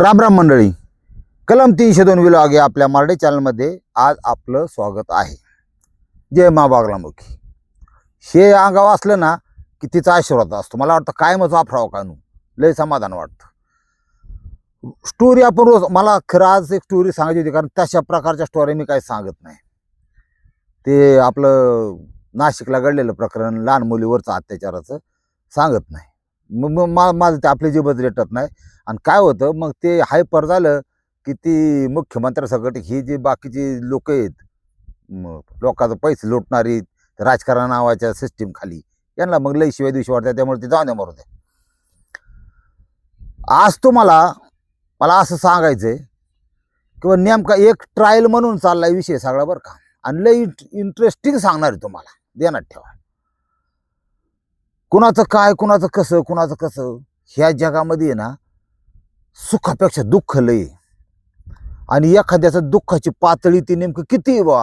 राम राम मंडळी. कलम तीनशे दोन विलो आगे आपल्या मराठी चॅनलमध्ये आज आपलं स्वागत आहे. जय मा बागलामुखी हे अंगाव असलं ना की तिचा आशीर्वाद असतो. मला वाटतं कायमच वापरावं का नू लय समाधान वाटतं. स्टोरी आपण रोज मला खरं आज एक स्टोरी सांगायची होती कारण तशा प्रकारच्या स्टोरी मी काही सांगत नाही. ते आपलं नाशिकला घडलेलं प्रकरण लहान मुलीवरचं अत्याचाराचं सांगत नाही. मग मग मा माझं ते आपले जीवच रेटत नाही. आणि काय होतं मग ते हायपर झालं की ती मुख्यमंत्र्यासकट ही जी बाकीची लोक आहेत लोकांचं पैसे लुटणारी राजकारण नावाच्या सिस्टीम खाली यांना मग लई शिवाय दिवशी वाटतं त्यामुळे ते जाऊन द्या मरू द्या आज तुम्हाला मला असं सांगायचंय किंवा नेमका एक ट्रायल म्हणून चाललाय विषय सगळा बरं का. आणि लई इंटरेस्टिंग सांगणार आहे तुम्हाला. देण्यात ठेवा. कुणाचं काय कुणाचं कसं कुणाचं कसं? ह्या जगामध्ये आहे ना सुखापेक्षा दुःख लय आणि एखाद्याचं दुःखाची पातळी ती नेमकं किती बा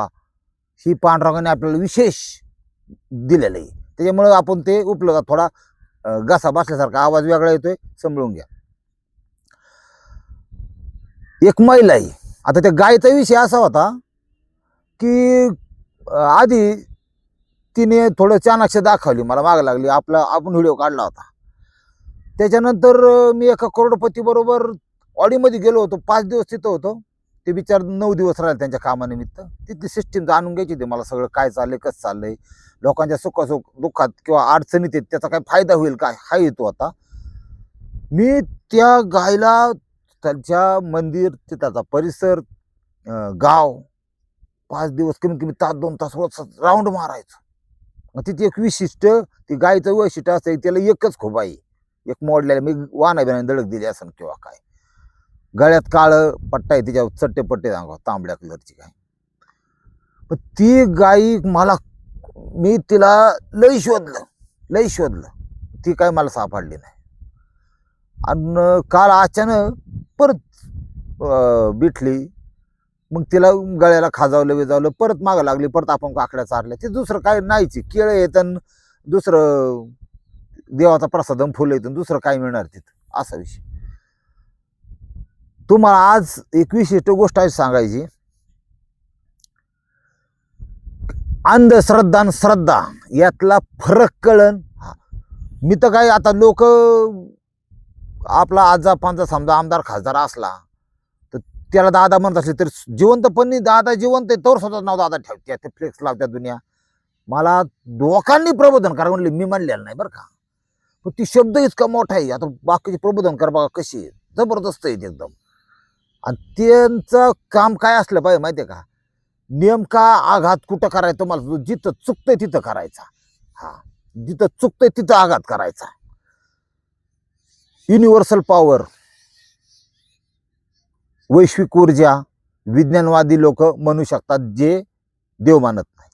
ही पांडुरंगाने आपल्याला विशेष दिलेलं आहे. त्याच्यामुळं आपण ते उपलब्ध थोडा घसा बसल्यासारखा आवाज वेगळा येतोय समजून घ्या. एक महिला आहे. आता त्या गायचा विषय असा होता की आधी तिने थोडं चाणाक्ष दाखवली मला माग लागली. आपला आपण व्हिडिओ काढला होता. त्याच्यानंतर मी एका करोडपतीबरोबर ऑडीमध्ये गेलो होतो. पाच दिवस तिथं होतो. ते बिचार नऊ दिवस राहिले त्यांच्या कामानिमित्त. तिथली सिस्टीम जाणून घ्यायची होती. मला सगळं काय चाललंय कसं चाललंय? लोकांच्या सुखासुख दुःखात किंवा अडचणीत आहेत त्याचा काय फायदा होईल काय? हा येतो आता. मी त्या गायला त्यांच्या मंदिर ते त्याचा परिसर गाव पाच दिवस कमीत कमी तास दोन तास राऊंड मारायचो. तिथे एक विशिष्ट ती गायचं वैशिष्ट्य असतं त्याला एकच खूप आहे. एक मोडलेलं मी वाना बिना दडक दिली असेल किंवा काय. गळ्यात काळं पट्टा आहे तिच्यावर चट्टे पट्टे सांगा तांबड्या कलरची गाय पण ती गाई मला मी तिला लई शोधलं लई शोधलं. ती काय मला सापडली नाही. आणि काल अचानक परत बिठली मग तिला गळ्याला खाजावलं विजावलं परत मागं लागली परत आपण काकड्या चारल्या. ते दुसरं काय नाहीची केळं येतं दुसरं देवाचा प्रसादन फुलं येतं दुसरं काय मिळणार तिथं? असा विषय. तुम्हाला आज एक विशिष्ट गोष्ट आहे सांगायची. अंधश्रद्धा आणि श्रद्धा यातला फरक कळण मी तर काय आता लोक आपला आजा पांजा समजा आमदार खासदार असला त्याला दादा म्हणत असले तर जिवंतपणी दादा जिवंत आहे तर स्वतः नाव दादा ठेवत्या ते फ्लेक्स लावत्या दुनिया. मला लोकांनी प्रबोधन करा म्हणले मी म्हणलेलं नाही बरं का. पण ती शब्द इतका मोठा आहे आता बाकीचे प्रबोधन कर बघा कशी आहे. जबरदस्त आहे एकदम. आणि त्यांचं काम काय असलं पाहिजे आहे का? नेमका आघात कुठं करायचं तुम्हाला जिथं चुकतंय तिथं करायचा. हा. जिथं चुकतंय तिथं आघात करायचा. युनिव्हर्सल पॉवर वैश्विक ऊर्जा विज्ञानवादी लोक म्हणू शकतात जे देव मानत नाही.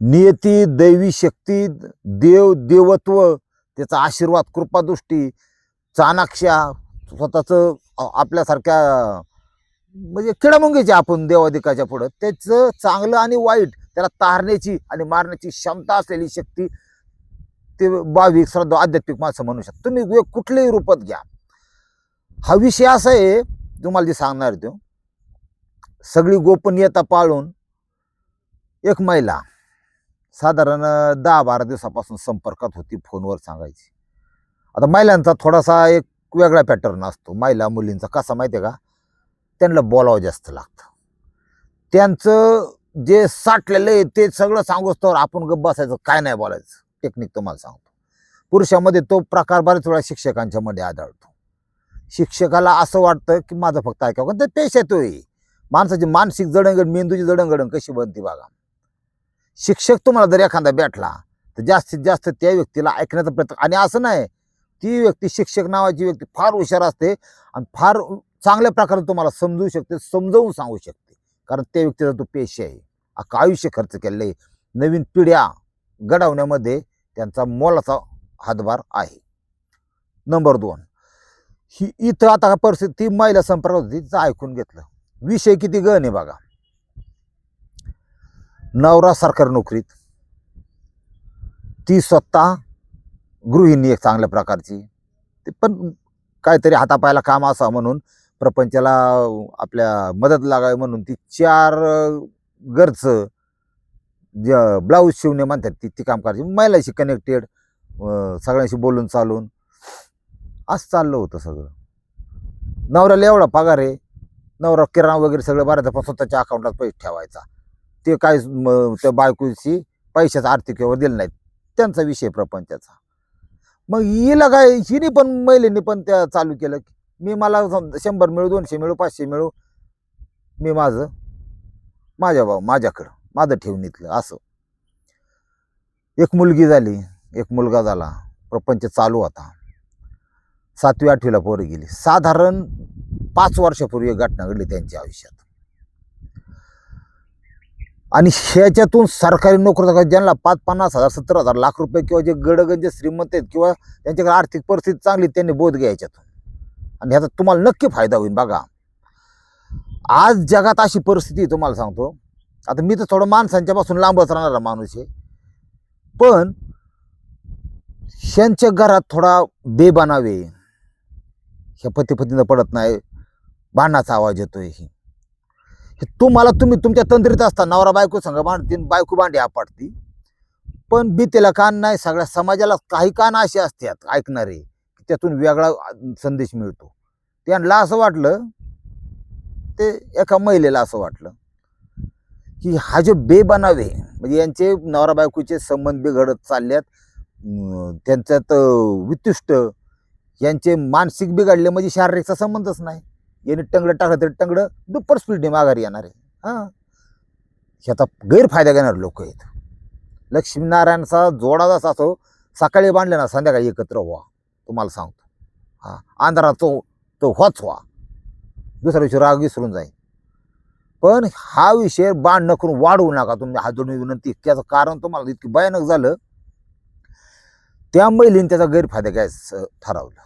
नियती दैवी शक्ती देव देवत्व त्याचा आशीर्वाद कृपादृष्टी चाणाक्षा स्वतःचं आपल्यासारख्या म्हणजे किडामुंगीचे आपण देवाधिकाच्या पुढं त्याचं चांगलं आणि वाईट त्याला तारण्याची आणि मारण्याची क्षमता असलेली शक्ती ते भाविक श्रद्धा आध्यात्मिक माणसं म्हणू शकता तुम्ही कुठल्याही रूपात घ्या. हा विषय असा आहे तुम्हाला जे सांगणार तो. सगळी गोपनीयता पाळून एक महिला साधारण दहा बारा दिवसापासून संपर्कात होती फोनवर सांगायची. आता महिलांचा थोडासा एक वेगळा पॅटर्न असतो. महिला मुलींचा कसा माहिती आहे का? त्यांना बोलावं जास्त लागतं. त्यांचं जे साठलेलं आहे ते सगळं सांगूच तर आपण गप्प बसायचं काय नाही बोलायचं. टेक्निक तुम्हाला सांगतो. पुरुषामध्ये तो प्रकार बऱ्याच वेळा शिक्षकांच्यामध्ये आढळतो. शिक्षकाला असं वाटतं की माझं फक्त ऐकावं. कारण ते पेश येतोय माणसाची मानसिक जडणघडण मेंदूची जडणघडण कशी बनते बघा. शिक्षक तुम्हाला जर एखादा भेटला तर जास्तीत जास्त त्या व्यक्तीला ऐकण्याचा प्रयत्न आणि असं नाही ती व्यक्ती शिक्षक नावाची व्यक्ती फार हुशार असते आणि फार चांगल्या प्रकारे तुम्हाला समजू शकते समजावून सांगू शकते. कारण त्या व्यक्तीचा तो पेश आहे. अख्खं आयुष्य खर्च केलेलं आहे. नवीन पिढ्या घडवण्यामध्ये त्यांचा मोलाचा हातभार आहे. नंबर दोन. ही इथं आता परिस्थिती ती महिला संपर्कात होती तिचं ऐकून घेतलं. विषय किती गण आहे बघा. नवरा सरकारी नोकरीत. ती स्वतः गृहिणी एक चांगल्या प्रकारची. ते पण काहीतरी हातापायला काम असावं म्हणून प्रपंचाला आपल्या मदत लागावी म्हणून ती चार गरज ज- ब्लाऊज शिवणे म्हणतात ती ती काम करायची. महिलाशी कनेक्टेड सगळ्यांशी बोलून चालून. असं चाललं होतं सगळं. नवऱ्याला एवढा पगार आहे. नवरा किराणा वगैरे सगळं बऱ्याचदा पण स्वतःच्या अकाउंटात पैसे ठेवायचा. ते काय त्या बायकोशी पैशाचा आर्थिक व्यवहार दिला नाहीत. त्यांचा विषय प्रपंचाचा. मग हिला काय हिने पण महिलेने पण त्या चालू केलं मी मला सम- शंभर मिळू दोनशे मिळू पाचशे मिळू मी माझं माझ्या भाऊ माझ्याकडं माझं ठेवणीतलं असं. एक मुलगी झाली एक मुलगा झाला प्रपंच चालू होता. सातवी आठवीला पोरं गेली. साधारण पाच वर्षापूर्वी एक घटना घडली त्यांच्या आयुष्यात. आणि ह्याच्यातून सरकारी नोकरी ज्यांना पाच पन्नास हजार सत्तर हजार लाख रुपये किंवा जे गडगंज श्रीमंत आहेत किंवा त्यांच्याकडे आर्थिक परिस्थिती चांगली त्यांनी बोध घ्या याच्यातून आणि ह्याचा तुम्हाला नक्की फायदा होईल बघा. आज जगात अशी परिस्थिती तुम्हाला सांगतो. आता मी तर थोडं माणसांच्यापासून लांबच राहणारा माणूस आहे. पण ह्यांच्या घरात थोडा बेबनावे ह्या पती पतीनं पडत नाही. भांडणाचा आवाज येतो ही. हे तुम्हाला तुम्ही तुमच्या तंत्रीत असता नवरा बायको संघ भांडतीन बायको भांडी आपटती. पण भीतीला कान नाही सगळ्या समाजाला काही कान असे असतात ऐकणारे त्यातून वेगळा संदेश मिळतो. त्यांना असं वाटलं ते एका महिलेला असं वाटलं की हा जो बेबनावे म्हणजे यांचे नवरा बायकोचे संबंध बिघडत चालल्यात त्यांच्यात वितुष्ट यांचे मानसिक बिघडले म्हणजे शारीरिकचा संबंधच नाही. याने टंगडं टाकलं तरी टंगडं दुप्पट स्पीडने माघारी येणार आहे. हां? ह्याचा गैरफायदा घेणार लोक आहेत. लक्ष्मीनारायणचा जोडा जसा असो सकाळी बांधले ना संध्याकाळी एकत्र व्हा. तुम्हाला सांगतो. हां? अंधारात तो तो व्हाच व्हा. दुसऱ्या दिवशी राग विसरून जाईल. पण हा विषय बाण न करून वाढवू नका तुम्ही. हात जोडून विनंती त्याचं कारण तुम्हाला इतकी भयानक झालं त्या महिलेने त्याचा गैरफायदा घ्यायचं ठरवलं.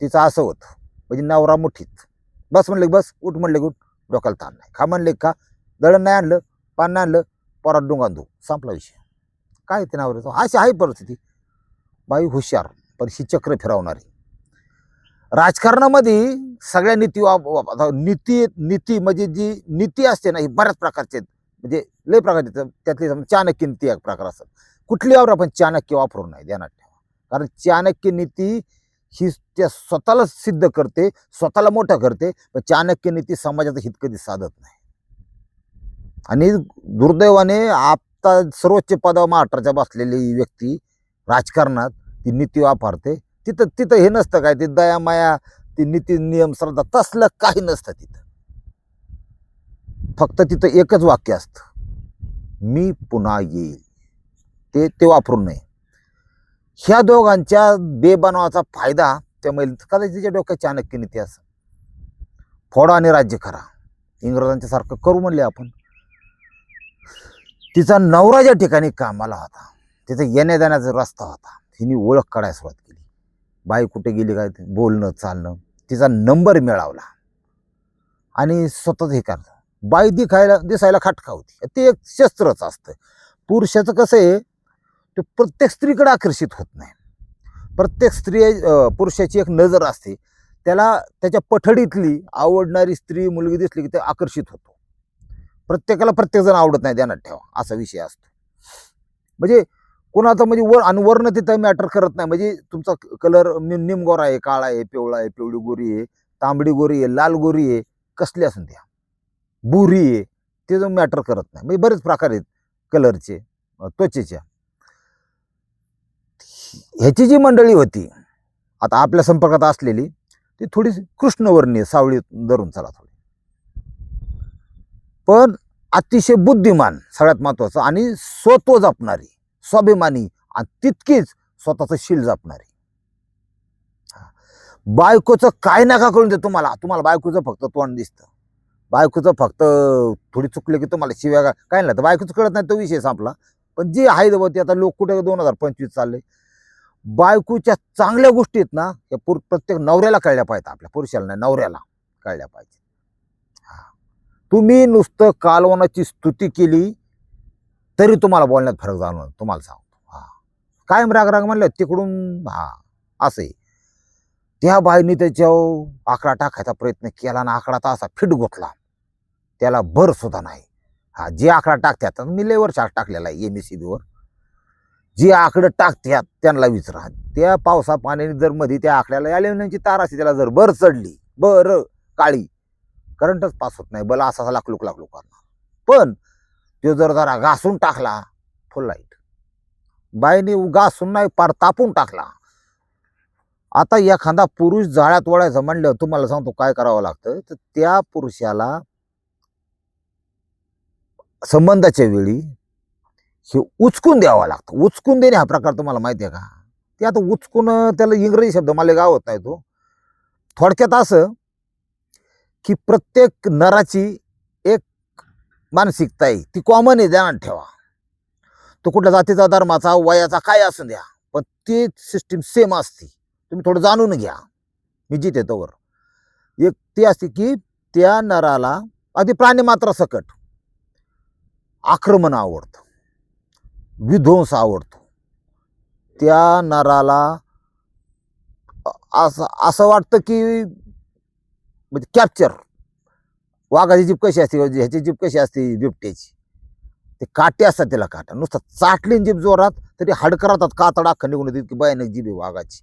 तिचं असं होतं. म्हणजे नवरा मुठीत. बस म्हणले की बस उठ म्हणले की उठ. डोक्याला ताण नाही. खा म्हणले का दळण नाही आणलं पान नाही आणलं परत डोंगा धू संपला विषय. काय ते नवऱ्याचं? अशी आहे परिस्थिती. बाई हुशार पण ही चक्र फिरवणारी. राजकारणामध्ये सगळ्या नीती नीती नीती म्हणजे जी नीती असते ना ही बऱ्याच प्रकारचे आहेत. म्हणजे लय प्रकारचे आहेत. त्यातली चाणक्य नीती एक प्रकार असतात. कुठली कुठलीवर आपण चाणक्य वापरू नाही ध्यानात कारण चाणक्य नीती ही त्या स्वतःला सिद्ध करते स्वतःला मोठा करते पण चाणक्य नीती समाजाचं हित कधी साधत नाही. आणि दुर्दैवाने आता सर्वोच्च पदावर महाराष्ट्राच्या बसलेली व्यक्ती राजकारणात ती नीती वापरते. तिथं तिथं हे नसतं काय ते दया माया ती नीती नियम श्रद्धा तसलं काही नसतं तिथं. फक्त तिथं एकच वाक्य असतं मी पुन्हा येईल. ते ते वापरू नये. ह्या दोघांच्या बेबनावाचा फायदा त्या महिला कदाचित तिच्या डोक्यात चाणक्य नीती असं. फोडा आणि राज्य करा. इंग्रजांच्या सारखं करू म्हणले आपण. तिचा नवरा ज्या ठिकाणी कामाला होता तिचा येण्या जाण्याचा रस्ता होता हिने ओळख काढायला सुरुवात केली. बाई कुठे गेली काय ते बोलणं चालणं तिचा नंबर मिळवला. आणि स्वतःच हे करणं बाई दिखायला दिसायला खाटका होती. ते एक शस्त्रच असतं. पुरुषाचं कसं आहे ते प्रत्येक स्त्रीकडे आकर्षित होत नाही. प्रत्येक स्त्री पुरुषाची एक नजर असते. त्याला त्याच्या पठडीतली आवडणारी स्त्री मुलगी दिसली की ते आकर्षित होतो. प्रत्येकाला प्रत्येकजण आवडत नाही ध्यानात ठेवा. असा विषय असतो. म्हणजे कोणाचा म्हणजे वर आणि वर्ण तिथं मॅटर करत नाही. म्हणजे तुमचा कलर निमगोरा आहे काळा आहे पिवळा आहे पिवळी गोरी आहे तांबडी गोरी आहे लाल गोरी आहे कसली असून द्या. बुरी आहे ते मॅटर करत नाही. म्हणजे बरेच प्रकार आहेत कलरचे त्वचेच्या. ह्याची जी मंडळी होती आता आपल्या संपर्कात असलेली ती थोडी कृष्णवर्णीय सावळी धरून चला थोडी. पण अतिशय बुद्धिमान सगळ्यात महत्वाचं आणि स्वत्व जपणारी स्वाभिमानी आणि तितकीच स्वतःचं शील जपणारी. बायकोचं काय नका करून दे तुम्हाला तुम्हाला बायकोचं फक्त तोंड दिसतं. बायकोचं फक्त थोडी चुकलं की तुम्हाला शिव्या का- काय नाही तर बायकोचं कळत नाही तो विषय संपला. पण जे आहे बाबा ते आता लोक कुठे दोन हजार पंचवीस चालले बायकोच्या चांगल्या गोष्टी आहेत ना या पुर प्रत्येक नवऱ्याला कळल्या पाहिजेत आपल्या पुरुषाला नाही नवऱ्याला कळल्या पाहिजे तुम्ही नुसतं कालवनाची स्तुती केली तरी तुम्हाला बोलण्यात फरक जाणवणार तुम्हाला सांगतो. हां. कायम राग राग म्हणलं तिकडून हां असं आहे त्या बाईने त्याच्यावर आकडा टाकायचा प्रयत्न केला आणि आकडा तर असा फिट गुतला. त्याला भर सुद्धा नाही. हा जे आकडा टाकतात मी लय वर्ष टाकलेला आहे एम एस सी बीवर जी आकडं टाकत्यात त्यांना विचारा त्या पावसा पाण्याने जर मध्ये त्या आकड्याला अॅल्युमिनियमची तार असते त्याला जर बर चढली बर काळी करंटच पास होत नाही. बला असा लाकलूक लाकलूक करणार. पण तो जर जरा घासून टाकला फुल लाइट बाईने घासून नाही पार तापून टाकला. आता एखादा पुरुष जाळ्यात वळायचं म्हणलं तुम्हाला सांगतो काय करावं लागतं? तर त्या पुरुषाला संबंधाच्या वेळी हे उचकून द्यावं लागतं. उचकून देणे हा प्रकार तुम्हाला माहिती आहे का? ते आता उचकून त्याला इंग्रजी शब्द मला गावत नाही तो. थोडक्यात असं की प्रत्येक नराची एक मानसिकता आहे ती कॉमन आहे ध्यानात ठेवा. तो कुठल्या जातीचा धर्माचा वयाचा काय असून द्या पण ती सिस्टीम सेम असते. तुम्ही थोडं जाणून घ्या. मी जिथे तोवर एक ती असते की त्या नराला आधी प्राणी मात्र सकट. आक्रमण आवडतं. विध्वंस आवडतो. त्या नराला असं असं वाटतं की म्हणजे कॅप्चर वाघाची जीप कशी असते ह्याची जीप कशी असते बिबट्याची? ते काटे असतात त्याला काटा. नुसतं चाटली जीप जोरात तरी हाडकं राहतात कातड अख्खा निघून येते की भयानक जीभ आहे वाघाची.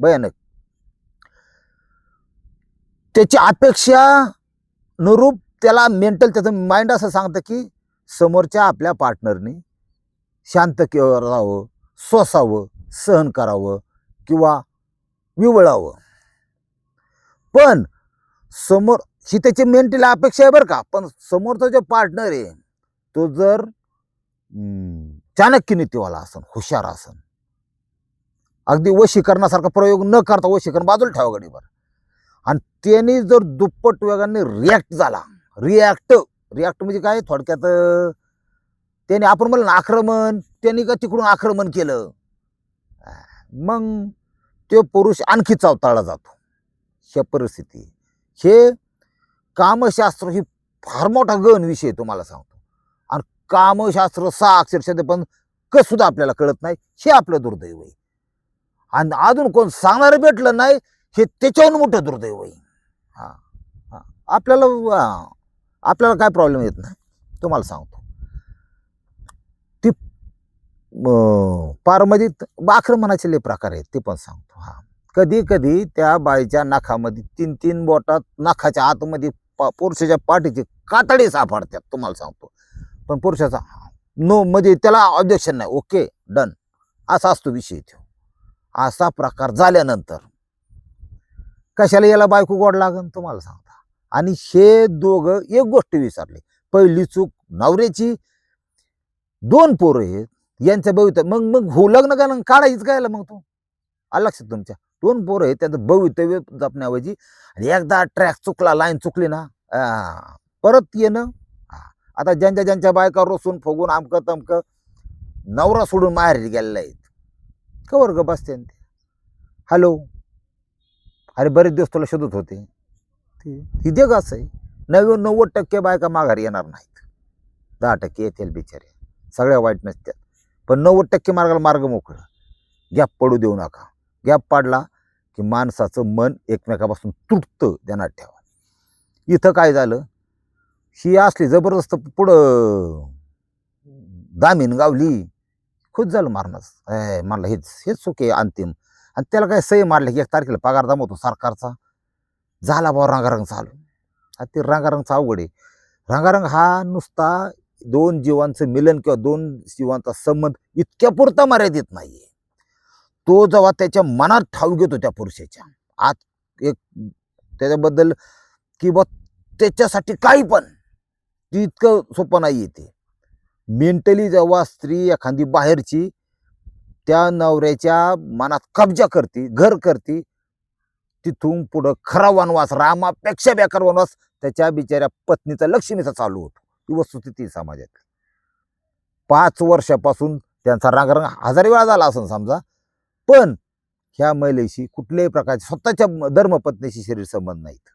भयानक. त्याची अपेक्षा अनुरूप त्याला मेंटल त्याचं माइंड असं सांगतं की समोरच्या आपल्या पार्टनरने शांत किंवा राहावं सोसावं सहन करावं किंवा विवळावं. पण समोर ही त्याची मेंटली अपेक्षा आहे बरं का पण समोरचा जो पार्टनर आहे तो जर चाणक्य नीतीवाला असन हुशार असन अगदी वशीकरणासारखा प्रयोग न करता वशीकरण बाजूला ठेवा गडीवर आणि त्याने जर दुप्पट वेगाने रिॲक्ट झाला रिॲक्ट रिॲक्ट म्हणजे काय? थोडक्यात त्याने आपण म्हणलं ना आक्रमण. त्यांनी का तिकडून आक्रमण केलं? मग तो पुरुष आणखी चावताळला जातो. ह्या परिस्थिती. हे कामशास्त्र ही फार मोठा गहन विषय तुम्हाला सांगतो. आणि कामशास्त्र सहा अक्षरशः पण कसुद्धा आपल्याला कळत नाही हे आपलं दुर्दैव आहे. आणि अजून कोण सांगणारं भेटलं नाही हे त्याच्याहून मोठं दुर्दैव आहे. हां हां. आपल्याला आपल्याला काय प्रॉब्लेम येत नाही तुम्हाला सांगतो. अं, पारमधीत आक्रमणाचे लय प्रकार आहेत ते पण सांगतो. हा. कधी कधी त्या बाईच्या नाखामध्ये तीन तीन बोटात नाखाच्या आतमध्ये पा- पुरुषाच्या पाठीचे कातडे सापडतात तुम्हाला सांगतो. पण पुरुषाचा नो मध्ये त्याला ऑब्जेक्शन नाही. ओके डन असा असतो विषय तो. असा प्रकार झाल्यानंतर कशाला याला बायको गोड लागन तुम्हाला सांगता. आणि हे दोघं एक गोष्ट विसरले. पहिली चूक नवऱ्याची. दोन पोरं आहेत. यांचं भवितव्य मग मग हो लग्न का काढायचं काय मग तो? आलं लक्षात तुमच्या? दोन पोरं आहेत त्यांचं भवितव्य जपण्याऐवजी. आणि एकदा ट्रॅक चुकला लाईन चुकली ना परत येणं आता ज्यांच्या ज्यांच्या बायका रोसून फुगून आमकं तमकं नवरा सोडून माहेरी गेलेला आहेत. का वर्ग बसते ते? हॅलो अरे बरेच दिवस तुला शोधत होते. ते. ही जग असं आहे. नव्वद नव्वद टक्के बायका माघारी येणार नाहीत. दहा टक्के येतील बिचारे. सगळ्या वाईट नसतात पण नव्वद टक्के मार्गाला मार्ग मोकळा. गॅप पडू देऊ नका. गॅप पाडला की माणसाचं मन एकमेकापासून तुटतं ध्यानात ठेवा. इथं काय झालं? ही असली जबरदस्त पुढं दामीन गावली. खुश झालं मारणास ए म्हणलं हेच हेच सुख आहे अंतिम. आणि त्याला काय सही मारले की एक तारखेला पगार दामवतो सरकारचा? झाला भाऊ रंगारंग चालू. हा ते रंगारंगचा अवघड आहे. रंगारंग हा नुसता दोन जीवांचं मिलन किंवा दोन जीवांचा संबंध इतक्या पुरता मर्यादित नाहीये. तो जेव्हा त्याच्या मनात ठाव घेतो त्या पुरुषाच्या आत एक त्याच्याबद्दल की बा त्याच्यासाठी काही पण ती इतकं सोपं नाही येते मेंटली जेव्हा स्त्री एखादी बाहेरची त्या नवऱ्याच्या मनात कब्जा करते घर करते तिथून पुढं खरा वनवास रामापेक्षा बेकार वनवास त्याच्या बिचाऱ्या पत्नीचा लक्ष्मीचा चालू होतो. ही वस्तुस्थिती समाजात. पाच वर्षापासून त्यांचा रांगारंग हजारी वेळा झाला असं समजा. पण ह्या महिलेशी कुठल्याही प्रकारचे स्वतःच्या धर्मपत्नीशी शरीर संबंध नाहीत.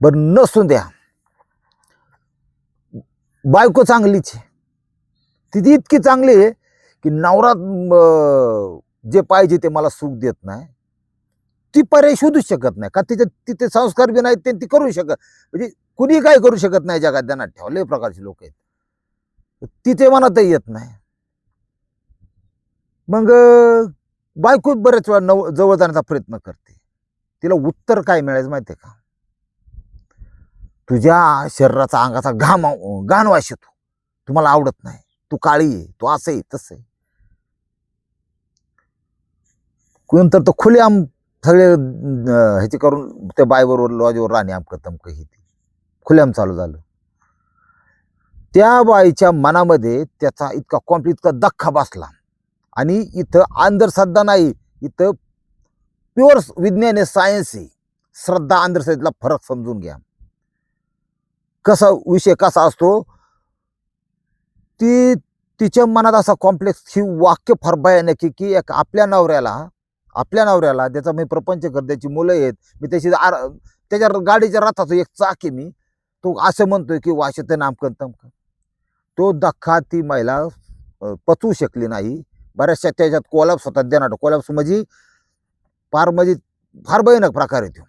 बरं नसून द्या. बायको चांगलीच आहे. ती इतकी चांगली आहे की नवरात जे पाहिजे ते मला सुख देत नाही. ती पर्याय शोधू शकत नाही. का तिथे तिथे संस्कार बी नाहीत ते ती करू शकत. म्हणजे कुणी काय करू शकत नाही जगात. त्यांना ठेवले प्रकारचे लोक आहेत. तिथे मनातही येत नाही. मग बायको बऱ्याच वेळा नव जवळ जाण्याचा प्रयत्न करते. तिला उत्तर काय मिळायचं माहितीये का? तुझ्या शरीराचा अंगाचा घाम घाण वास येतो. तुम्हाला आवडत नाही. तू काळी आहे. तू असं आहे तसं आहे. नंतर तर खुलेआम सगळे ह्याचे करून त्या बायबरोबर लॉजवर राहणे आमकं तमकं हे ते चालू झालं. त्या बाईच्या मनामध्ये त्याचा इतका कॉम्प्लिट इतका दख्खा बसला. आणि इथं अंधश्रद्धा नाही इथं प्युअर विज्ञान आहे सायन्स आहे. श्रद्धा अंधश्रद्धेतला फरक समजून घ्या. कसा विषय कसा असतो? ती तिच्या मनात असा कॉम्प्लेक्स ही वाक्य फार भयानक की एक आपल्या नवऱ्याला आपल्या नवऱ्याला त्याचा मी प्रपंच कर त्याची मुलं आहेत मी त्याची आर त्याच्या गाडीच्या रथाचं एक चाक आहे मी. तो असं म्हणतोय की वाशत नामकन तमकन. तो धक्का ती महिला पचवू शकली नाही. बऱ्याचशा त्याच्यात कोलॅप्स होतात देणार कोलॅप्स म्हणजे फार म्हणजे फार भयानक प्रकार आहे तो.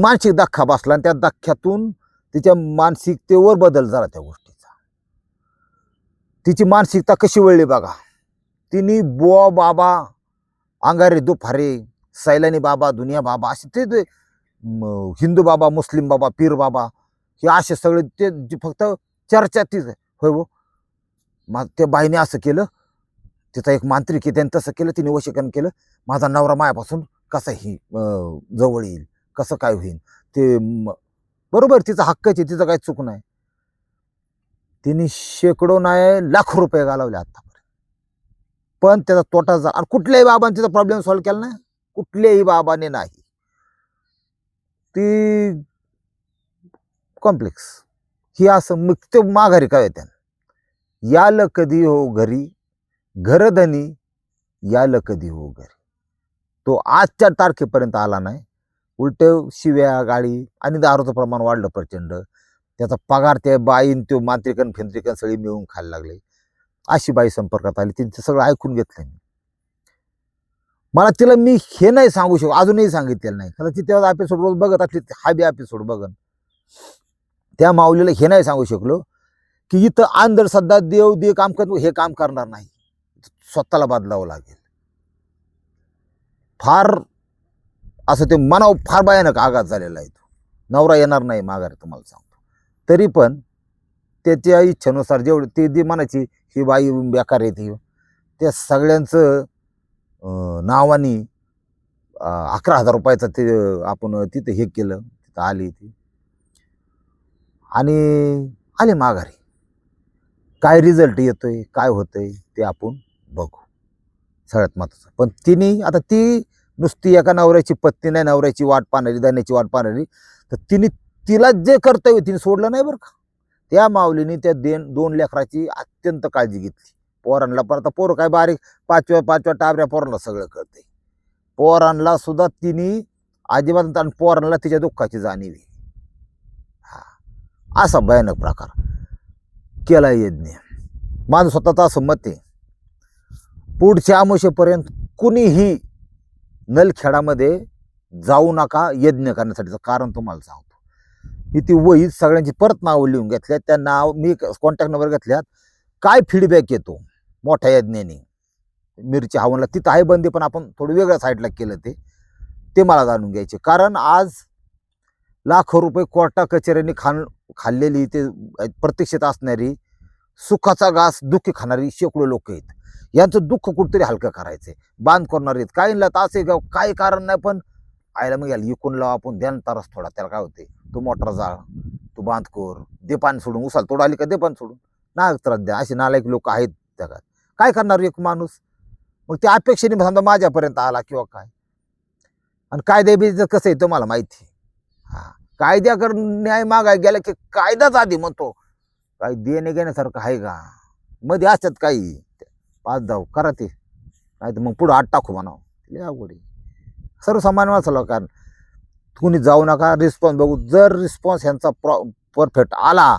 मानसिक धक्का बसला आणि त्या धक्क्यातून तिच्या मानसिकतेवर बदल झाला त्या गोष्टीचा. तिची मानसिकता कशी वळली बघा. तिनी बुवा बाबा अंगारे दुफारे सैलानी बाबा दुनिया बाबा असे ते ते, हिंदू बाबा मुस्लिम बाबा पीर बाबा हे असे सगळे ते फक्त चर्चा तीच आहे. होय हो मग त्या बाईने असं केलं तिचा एक मांत्रिक आहे त्याने तसं केलं तिने वशीकरण केलं. माझा नवरा मायापासून कसा ही जवळ येईल कसं काय होईल ते बरोबर तिचा हक्कच आहे तिचं काही चूक नाही. तिने शेकडो नाही लाखो रुपये घालवले आत्ता पण त्याचा तोटा जा आणि कुठल्याही बाबांनी त्याचा प्रॉब्लेम सॉल्व्ह केला नाही. कुठल्याही बाबाने नाही. ती कॉम्प्लेक्स ही असं मग ते माघारी काय त्यानं याल कधी हो घरी? घरधनी याल कधी हो घरी? तो आजच्या तारखेपर्यंत आला नाही. उलट शिव्या गाडी आणि दारूचं प्रमाण वाढलं प्रचंड. त्याचा पगार त्या बाईन तो मांत्रिकन फिंत्रिकन सगळी मिळून खायला लागले. अशी बाई संपर्कात आली. तिचं सगळं ऐकून घेतलं मी. मला तिला मी हे नाही सांगू शकतो अजूनही सांगितलेलं नाही. कारण ती तेव्हा एपिसोड रोज बघत असली हा बी एपिसोड बघन. त्या माऊलीला हे नाही सांगू शकलो की इथं सध्या देव दे काम करतो हे काम करणार नाही. स्वतःला बदलावं लागेल. फार असं ते मनावर फार भयानक आघात झालेला आहे तो. नवरा येणार नाही माघारी तुम्हाला सांगतो. तरी पण त्याच्या इच्छेनुसार जेवढे ते जी मनाची ही बाई बेकार येते त्या सगळ्यांचं नावाने नावानी अकरा हजार रुपयाचं ते आपण तिथं हे केलं. तिथं आली ती. आणि आले माघारी. काय रिझल्ट येतो आहे काय होतं आहे ते आपण बघू. सगळ्यात महत्त्वाचं. पण तिने आता ती नुसती एका नवऱ्याची पत्नी नाही नवऱ्याची वाट पाहणारी धान्याची वाट पाहणारी. तर तिने तिला जे कर्तव्य तिने सोडलं नाही बरं का. त्या माऊलीने त्या देन दोन लेकराची अत्यंत काळजी घेतली. पोरांना पण आता पोरं काय बारीक पाचव्या पाचव्या टाबऱ्या पोरांना सगळं कळतंय. पोरांना सुद्धा तिने अजिबात आणि पोरांना तिच्या दुःखाची जाणीव आहे. हा असा भयानक प्रकार केला यज्ञ. माझं स्वतःचं असं मत आहे. पुढच्या आमुषेपर्यंत कुणीही नलखेडामध्ये जाऊ नका यज्ञ करण्यासाठीचं कारण तुम्हाला सांगतो. मी ती वही सगळ्यांची परत नावं लिहून घेतल्यात. त्या नाव मी कॉन्टॅक्ट नंबर घेतल्यात. काय फीडबॅक येतो? मोठ्या यज्ञाने. मिरची हवनला तिथं आहे बंदी पण आपण थोडं वेगळ्या साईडला केलं ते. ते मला जाणून घ्यायचे. कारण आज लाखो रुपये कोर्टा कचेऱ्यांनी खाण खाल्लेली ते प्रतीक्षेत असणारी सुखाचा घास दुःखी खाणारी शेकडो लोक आहेत. यांचं दुःख कुठतरी हलकं करायचंय. बांध करणार आहेत. काहींना तर आहे गाव काही कारण नाही पण आयला मग याला इकून लावा आपण ध्यान तारच थोडा. त्याला काय होते तू मोटर जाळ तू बांध कर दे पाणी सोडून उसाल तोड आली का देपान सोडून. ना त्रास द्या असे नालायक लोक आहेत जगात. काय करणार एक माणूस? मग त्या अपेक्षेने समजा माझ्यापर्यंत आला किंवा काय? आणि कायदे बी कसं आहे तुम्हाला माहिती? हां हा कायद्याकडे न्याय मागाय गेला की कायदाच आधी म्हणतो. काही देणे घेण्यासारखं आहे का? मध्ये असतात काही. पाच जाऊ करा ते. नाही तर मग पुढं आठ टाकू म्हणावं. लय अवघड आहे. सर्वसामान्य माणसाला कारण कुणी जाऊ नका रिस्पॉन्स बघू. जर रिस्पॉन्स ह्यांचा प्रॉ परफेक्ट आला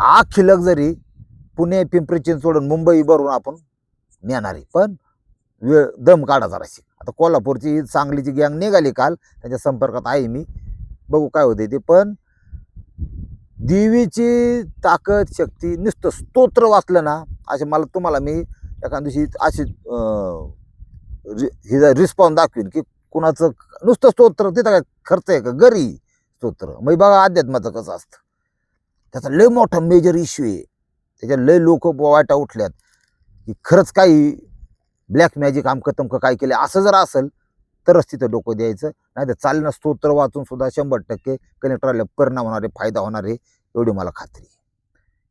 आखी लक्झरी पुणे पिंपरी चिंचवडून मुंबई भरून आपण नेणार आहे. पण वेळ दम काढा जराशी. आता कोल्हापूरची सांगलीची गँग निघाली काल त्याच्या संपर्कात आहे मी. बघू काय होते ते. पण देवीची ताकद शक्ती नुसतं स्तोत्र वाचलं ना असे मला तुम्हाला मी एका दिवशी अशी रि- हिचा रिस्पॉन्स दाखवीन की कुणाचं नुसतं स्तोत्र तिथं काय खर्च आहे का? गरी स्तोत्र. मग बघा अध्यात्माचं कसं असतं. त्याचा लय मोठा मेजर इश्यू आहे. त्याच्यात लय लोक वाटा उठल्यात. की खरंच काही ब्लॅक मॅजिक आमकं तमकं काय केलं? असं जर असेल तरच तिथं डोकं द्यायचं. नाही तर चालणं स्तोत्र वाचून सुद्धा शंभर टक्के कनेक्टरला परिणाम होणारे फायदा होणार आहे एवढी मला खात्री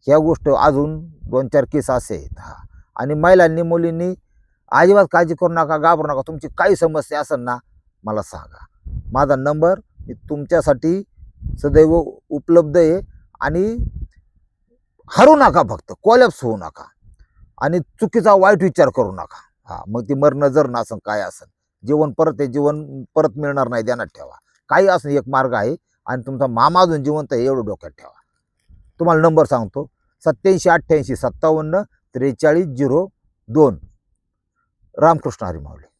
ह्या गोष्ट अजून दोन चार केस असे आहेत. हा. आणि महिलांनी मुलींनी अजिबात काळजी करू नका घाबरू नका. तुमची काही समस्या असेल ना मला सांगा. माझा नंबर मी तुमच्यासाठी सदैव उपलब्ध आहे आणि हरू नका फक्त कॉलॅप्स होऊ नका आणि चुकीचा वाईट विचार करू नका. हा मग ती मरणं जर नसन काय असन? जीवन परत आहे जीवन परत मिळणार नाही ध्यानात ठेवा. काही असं एक मार्ग आहे आणि तुमचा मामा अजून जिवंत आहे एवढं डोक्यात ठेवा. तुम्हाला नंबर सांगतो. सत्याऐंशी अठ्ठ्याऐंशी सत्तावन्न त्रेचाळीस झिरो दोन. रामकृष्ण हरी माऊली.